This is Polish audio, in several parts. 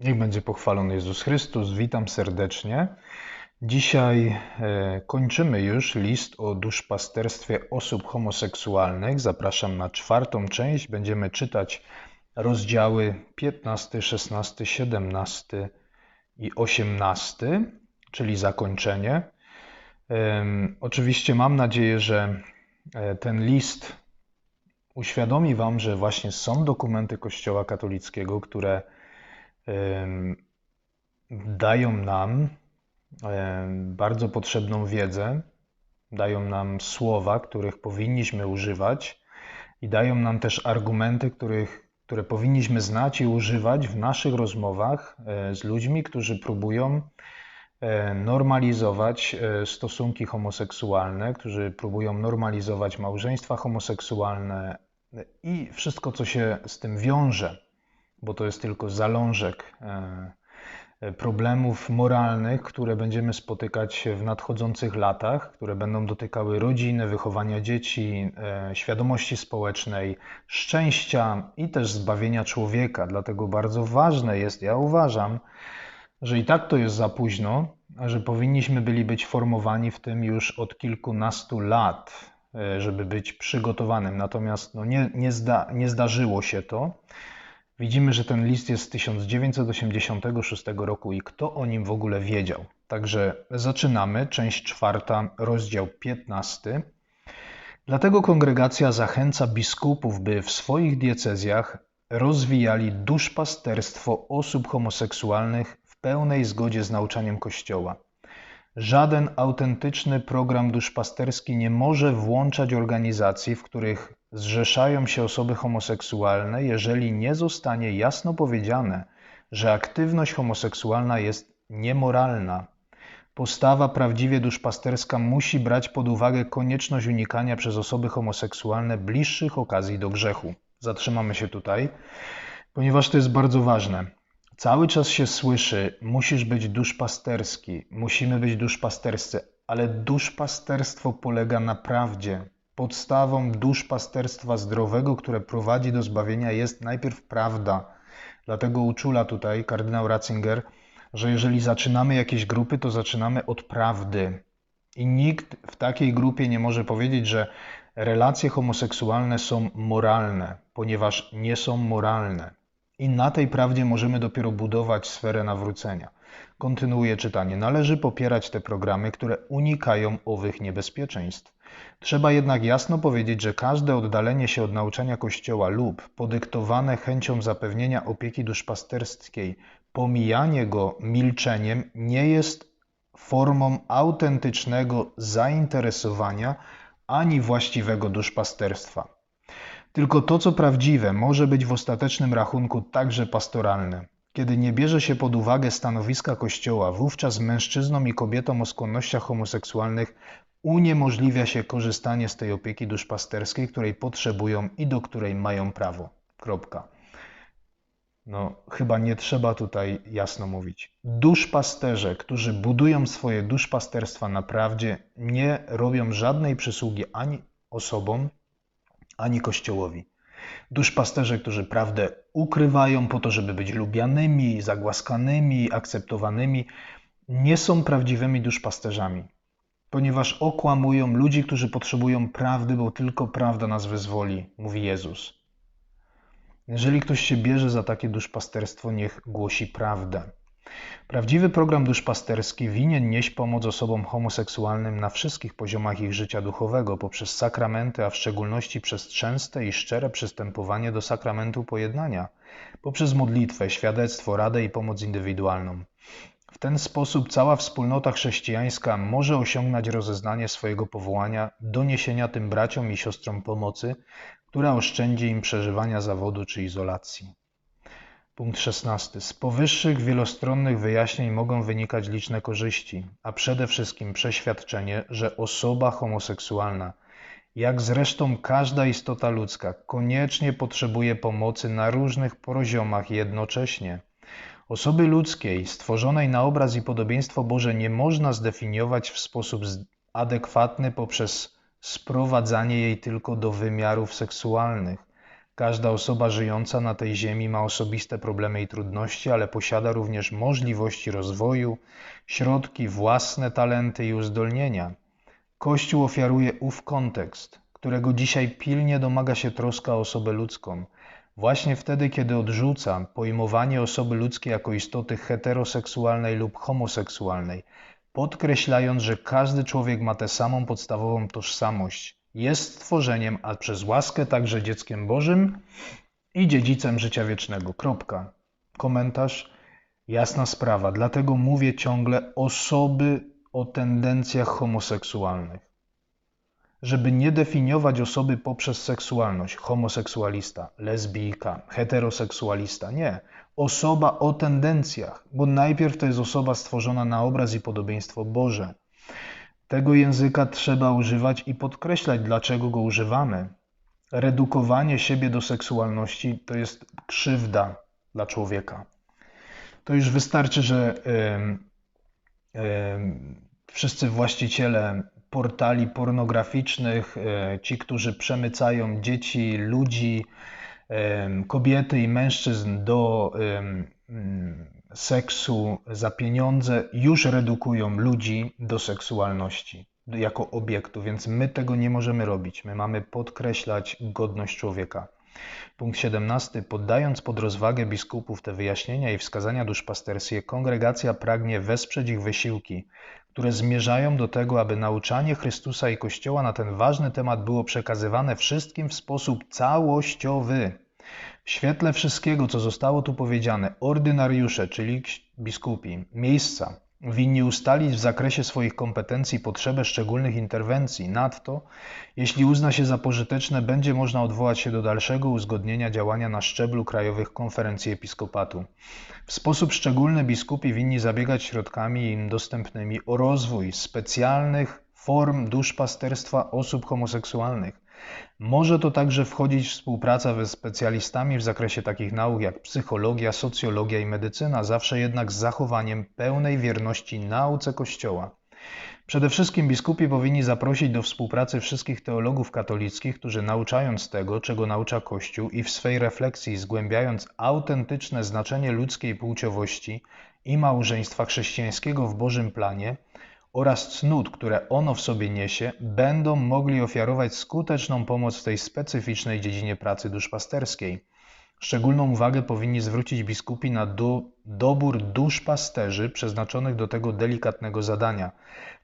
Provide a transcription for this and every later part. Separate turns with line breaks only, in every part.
Niech będzie pochwalony Jezus Chrystus. Witam serdecznie. Dzisiaj e, kończymy już list o duszpasterstwie osób homoseksualnych. Zapraszam na czwartą część. Będziemy czytać rozdziały 15, 16, 17 i 18, czyli zakończenie. Oczywiście mam nadzieję, że e, ten list uświadomi Wam, że właśnie są dokumenty Kościoła katolickiego, które dają nam bardzo potrzebną wiedzę, dają nam słowa, których powinniśmy używać i dają nam też argumenty, których, które powinniśmy znać i używać w naszych rozmowach e, z ludźmi, którzy próbują e, normalizować e, stosunki homoseksualne, którzy próbują normalizować małżeństwa homoseksualne i wszystko, co się z tym wiąże bo to jest tylko zalążek e, e, problemów moralnych, które będziemy spotykać w nadchodzących latach, które będą dotykały rodziny, wychowania dzieci, e, świadomości społecznej, szczęścia i też zbawienia człowieka. Dlatego bardzo ważne jest, ja uważam, że i tak to jest za późno, że powinniśmy byli być formowani w tym już od kilkunastu lat, żeby być przygotowanym. Natomiast no nie, nie, zda, nie zdarzyło się to. Widzimy, że ten list jest z 1986 roku i kto o nim w ogóle wiedział. Także zaczynamy, część czwarta, rozdział 15. Dlatego kongregacja zachęca biskupów, by w swoich diecezjach rozwijali duszpasterstwo osób homoseksualnych w pełnej zgodzie z nauczaniem Kościoła. Żaden autentyczny program duszpasterski nie może włączać organizacji, w których zrzeszają się osoby homoseksualne, jeżeli nie zostanie jasno powiedziane, że aktywność homoseksualna jest niemoralna. Postawa prawdziwie duszpasterska musi brać pod uwagę konieczność unikania przez osoby homoseksualne bliższych okazji do grzechu. Zatrzymamy się tutaj, ponieważ to jest bardzo ważne. Cały czas się słyszy, musisz być duszpasterski, musimy być duszpasterscy, ale duszpasterstwo polega na prawdzie. Podstawą duszpasterstwa zdrowego, które prowadzi do zbawienia, jest najpierw prawda. Dlatego uczula tutaj kardynał Ratzinger, że jeżeli zaczynamy jakieś grupy, to zaczynamy od prawdy. I nikt w takiej grupie nie może powiedzieć, że relacje homoseksualne są moralne, ponieważ nie są moralne. I na tej prawdzie możemy dopiero budować sferę nawrócenia. Kontynuuję czytanie. Należy popierać te programy, które unikają owych niebezpieczeństw. Trzeba jednak jasno powiedzieć, że każde oddalenie się od nauczania Kościoła lub podyktowane chęcią zapewnienia opieki duszpasterskiej, pomijanie go milczeniem nie jest formą autentycznego zainteresowania ani właściwego duszpasterstwa. Tylko to, co prawdziwe, może być w ostatecznym rachunku także pastoralne. Kiedy nie bierze się pod uwagę stanowiska Kościoła, wówczas mężczyznom i kobietom o skłonnościach homoseksualnych uniemożliwia się korzystanie z tej opieki duszpasterskiej, której potrzebują i do której mają prawo. Kropka. No, chyba nie trzeba tutaj jasno mówić. Duszpasterze, którzy budują swoje duszpasterstwa na prawdzie, nie robią żadnej przysługi ani osobom, ani Kościołowi. Duszpasterze, którzy prawdę ukrywają po to, żeby być lubianymi, zagłaskanymi, akceptowanymi, nie są prawdziwymi duszpasterzami, ponieważ okłamują ludzi, którzy potrzebują prawdy, bo tylko prawda nas wyzwoli, mówi Jezus. Jeżeli ktoś się bierze za takie duszpasterstwo, niech głosi prawdę. Prawdziwy program duszpasterski winien nieść pomoc osobom homoseksualnym na wszystkich poziomach ich życia duchowego poprzez sakramenty, a w szczególności przez częste i szczere przystępowanie do sakramentu pojednania, poprzez modlitwę, świadectwo, radę i pomoc indywidualną. W ten sposób cała wspólnota chrześcijańska może osiągnąć rozeznanie swojego powołania do niesienia tym braciom i siostrom pomocy, która oszczędzi im przeżywania zawodu czy izolacji. Punkt 16. Z powyższych wielostronnych wyjaśnień mogą wynikać liczne korzyści, a przede wszystkim przeświadczenie, że osoba homoseksualna, jak zresztą każda istota ludzka, koniecznie potrzebuje pomocy na różnych poziomach jednocześnie. Osoby ludzkiej, stworzonej na obraz i podobieństwo Boże, nie można zdefiniować w sposób adekwatny poprzez sprowadzanie jej tylko do wymiarów seksualnych. Każda osoba żyjąca na tej ziemi ma osobiste problemy i trudności, ale posiada również możliwości rozwoju, środki, własne talenty i uzdolnienia. Kościół ofiaruje ów kontekst, którego dzisiaj pilnie domaga się troska o osobę ludzką. Właśnie wtedy, kiedy odrzuca pojmowanie osoby ludzkiej jako istoty heteroseksualnej lub homoseksualnej, podkreślając, że każdy człowiek ma tę samą podstawową tożsamość, jest stworzeniem, a przez łaskę także dzieckiem Bożym i dziedzicem życia wiecznego. Kropka. Komentarz. Jasna sprawa. Dlatego mówię ciągle osoby o tendencjach homoseksualnych. Żeby nie definiować osoby poprzez seksualność, homoseksualista, lesbijka, heteroseksualista. Nie. Osoba o tendencjach, bo najpierw to jest osoba stworzona na obraz i podobieństwo Boże. Tego języka trzeba używać i podkreślać, dlaczego go używamy. Redukowanie siebie do seksualności to jest krzywda dla człowieka. To już wystarczy, że yy, yy, wszyscy właściciele portali pornograficznych, yy, ci, którzy przemycają dzieci, ludzi, kobiety i mężczyzn do seksu za pieniądze już redukują ludzi do seksualności jako obiektu, więc my tego nie możemy robić. My mamy podkreślać godność człowieka. Punkt 17. Poddając pod rozwagę biskupów te wyjaśnienia i wskazania duszpasterskie, kongregacja pragnie wesprzeć ich wysiłki, które zmierzają do tego, aby nauczanie Chrystusa i Kościoła na ten ważny temat było przekazywane wszystkim w sposób całościowy w świetle wszystkiego, co zostało tu powiedziane, ordynariusze, czyli biskupi, miejsca, winni ustalić w zakresie swoich kompetencji potrzebę szczególnych interwencji. Nadto, jeśli uzna się za pożyteczne, będzie można odwołać się do dalszego uzgodnienia działania na szczeblu krajowych konferencji episkopatu. W sposób szczególny biskupi winni zabiegać środkami im dostępnymi o rozwój specjalnych form duszpasterstwa osób homoseksualnych może to także wchodzić współpraca ze specjalistami w zakresie takich nauk jak psychologia, socjologia i medycyna, zawsze jednak z zachowaniem pełnej wierności nauce Kościoła. Przede wszystkim biskupi powinni zaprosić do współpracy wszystkich teologów katolickich, którzy nauczając tego, czego naucza Kościół i w swej refleksji zgłębiając autentyczne znaczenie ludzkiej płciowości i małżeństwa chrześcijańskiego w Bożym planie, oraz cnót, które ono w sobie niesie, będą mogli ofiarować skuteczną pomoc w tej specyficznej dziedzinie pracy duszpasterskiej. Szczególną uwagę powinni zwrócić biskupi na do, dobór duszpasterzy przeznaczonych do tego delikatnego zadania,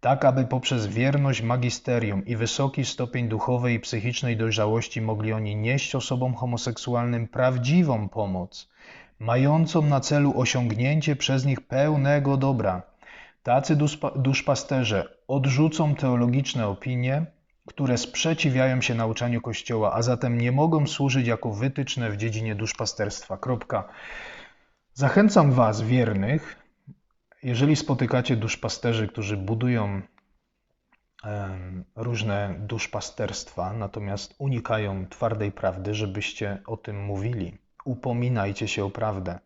tak aby poprzez wierność magisterium i wysoki stopień duchowej i psychicznej dojrzałości mogli oni nieść osobom homoseksualnym prawdziwą pomoc, mającą na celu osiągnięcie przez nich pełnego dobra Tacy duszpasterze odrzucą teologiczne opinie, które sprzeciwiają się nauczaniu Kościoła, a zatem nie mogą służyć jako wytyczne w dziedzinie duszpasterstwa. Kropka. Zachęcam Was, wiernych, jeżeli spotykacie duszpasterzy, którzy budują różne duszpasterstwa, natomiast unikają twardej prawdy, żebyście o tym mówili. Upominajcie się o prawdę.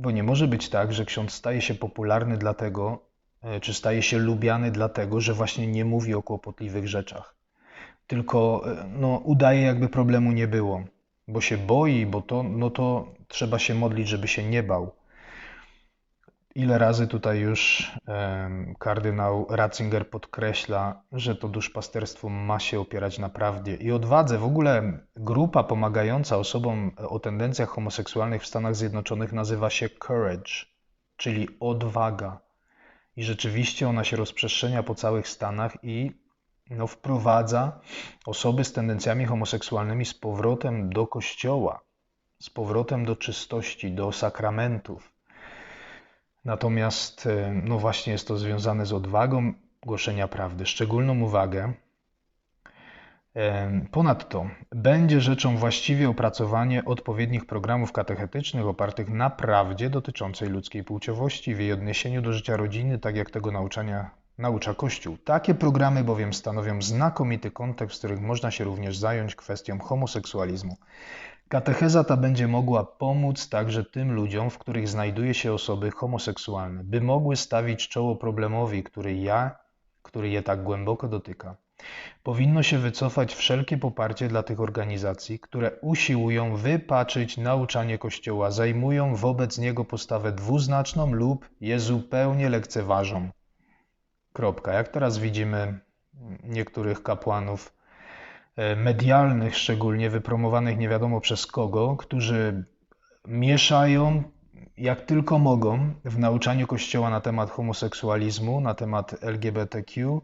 Bo nie może być tak, że ksiądz staje się popularny dlatego, e, czy staje się lubiany dlatego, że właśnie nie mówi o kłopotliwych rzeczach. Tylko e, no, udaje, jakby problemu nie było, bo się boi, bo to, no to trzeba się modlić, żeby się nie bał. Ile razy tutaj już kardynał Ratzinger podkreśla, że to duszpasterstwo ma się opierać na prawdzie i odwadze. W ogóle grupa pomagająca osobom o tendencjach homoseksualnych w Stanach Zjednoczonych nazywa się Courage, czyli odwaga. I rzeczywiście ona się rozprzestrzenia po całych Stanach i no, wprowadza osoby z tendencjami homoseksualnymi z powrotem do kościoła, z powrotem do czystości, do sakramentów. Natomiast, e, no właśnie, jest to związane z odwagą głoszenia prawdy. Szczególną uwagę Ponadto będzie rzeczą właściwie opracowanie odpowiednich programów katechetycznych opartych na prawdzie dotyczącej ludzkiej płciowości w jej odniesieniu do życia rodziny, tak jak tego nauczania naucza Kościół. Takie programy bowiem stanowią znakomity kontekst, w których można się również zająć kwestią homoseksualizmu. Katecheza ta będzie mogła pomóc także tym ludziom, w których znajduje się osoby homoseksualne, by mogły stawić czoło problemowi, który ja, który je tak głęboko dotyka. Powinno się wycofać wszelkie poparcie dla tych organizacji, które usiłują wypaczyć nauczanie Kościoła, zajmują wobec niego postawę dwuznaczną lub je zupełnie lekceważą. Kropka. Jak teraz widzimy niektórych kapłanów medialnych, szczególnie wypromowanych nie wiadomo przez kogo, którzy mieszają jak tylko mogą w nauczaniu Kościoła na temat homoseksualizmu, na temat LGBTQ,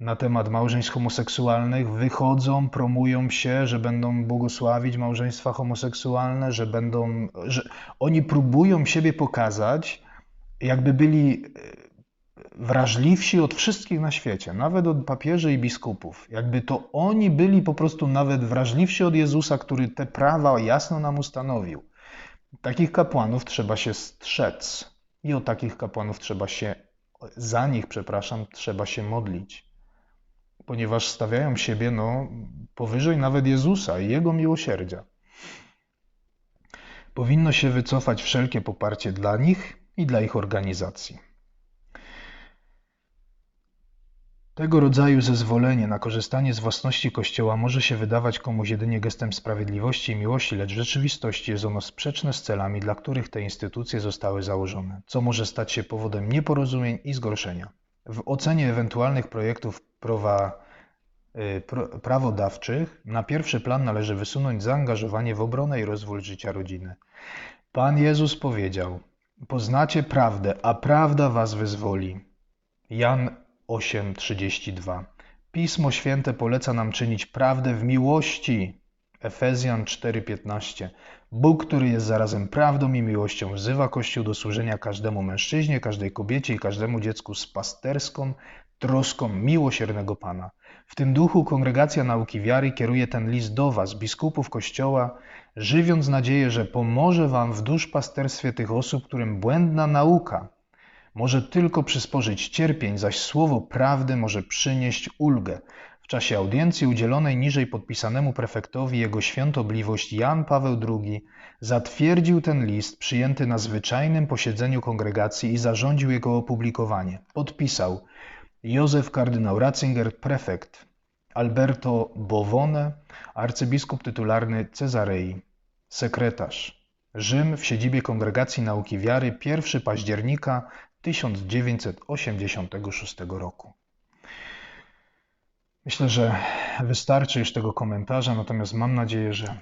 na temat małżeństw homoseksualnych, wychodzą, promują się, że będą błogosławić małżeństwa homoseksualne, że będą. że oni próbują siebie pokazać, jakby byli e, wrażliwsi od wszystkich na świecie, nawet od papieży i biskupów. Jakby to oni byli po prostu nawet wrażliwsi od Jezusa, który te prawa jasno nam ustanowił. Takich kapłanów trzeba się strzec i o takich kapłanów trzeba się, za nich, przepraszam, trzeba się modlić, ponieważ stawiają siebie no, powyżej nawet Jezusa i Jego miłosierdzia. Powinno się wycofać wszelkie poparcie dla nich i dla ich organizacji. Tego rodzaju zezwolenie na korzystanie z własności Kościoła może się wydawać komuś jedynie gestem sprawiedliwości i miłości, lecz w rzeczywistości jest ono sprzeczne z celami, dla których te instytucje zostały założone, co może stać się powodem nieporozumień i zgorszenia. W ocenie ewentualnych projektów prawa, y, prawodawczych na pierwszy plan należy wysunąć zaangażowanie w obronę i rozwój życia rodziny. Pan Jezus powiedział: Poznacie prawdę, a prawda was wyzwoli. Jan 8:32. Pismo Święte poleca nam czynić prawdę w miłości. Efezjan 4:15. Bóg, który jest zarazem prawdą i miłością, wzywa Kościół do służenia każdemu mężczyźnie, każdej kobiecie i każdemu dziecku z pasterską troską miłosiernego Pana. W tym duchu Kongregacja Nauki Wiary kieruje ten list do Was, biskupów Kościoła, żywiąc nadzieję, że pomoże Wam w duszpasterstwie tych osób, którym błędna nauka może tylko przysporzyć cierpień, zaś słowo prawdy może przynieść ulgę. W czasie audiencji udzielonej niżej podpisanemu prefektowi jego świątobliwość Jan Paweł II zatwierdził ten list przyjęty na zwyczajnym posiedzeniu kongregacji i zarządził jego opublikowanie. Podpisał Józef kardynał Ratzinger, prefekt, Alberto Bovone, arcybiskup tytularny Cezarei, sekretarz. Rzym w siedzibie Kongregacji Nauki Wiary 1 października 1986 roku. Myślę, że wystarczy już tego komentarza, natomiast mam nadzieję, że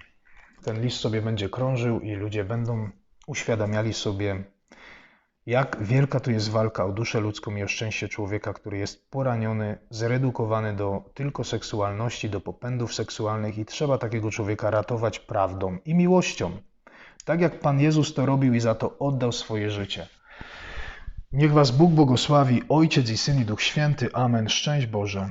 ten list sobie będzie krążył i ludzie będą uświadamiali sobie, jak wielka to jest walka o duszę ludzką i o szczęście człowieka, który jest poraniony, zredukowany do tylko seksualności, do popędów seksualnych i trzeba takiego człowieka ratować prawdą i miłością. Tak jak Pan Jezus to robił i za to oddał swoje życie. Niech Was Bóg błogosławi, Ojciec i Syn i Duch Święty. Amen. Szczęść Boże.